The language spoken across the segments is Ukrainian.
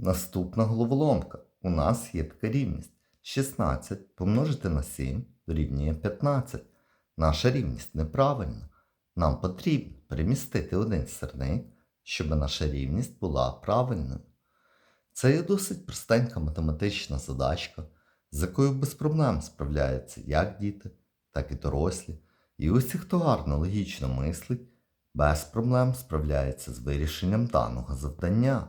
Наступна головоломка. У нас є така рівність. 16 помножити на 7 дорівнює 15. Наша рівність неправильна. Нам потрібно перемістити один сірник, щоб наша рівність була правильною. Це є досить простенька математична задачка, з якою без проблем справляються як діти, так і дорослі. І усі, хто гарно логічно мислить, без проблем справляється з вирішенням даного завдання.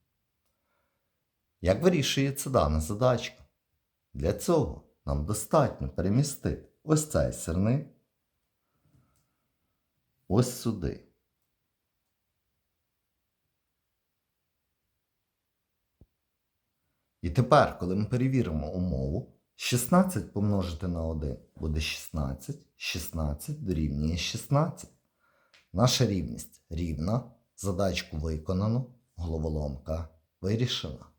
Як вирішується дана задачка? Для цього нам достатньо перемістити ось цей сирник ось сюди. І тепер, коли ми перевіримо умову, 16 помножити на 1 буде 16, 16 дорівнює 16. Наша рівність рівна, задачку виконано, головоломка вирішена.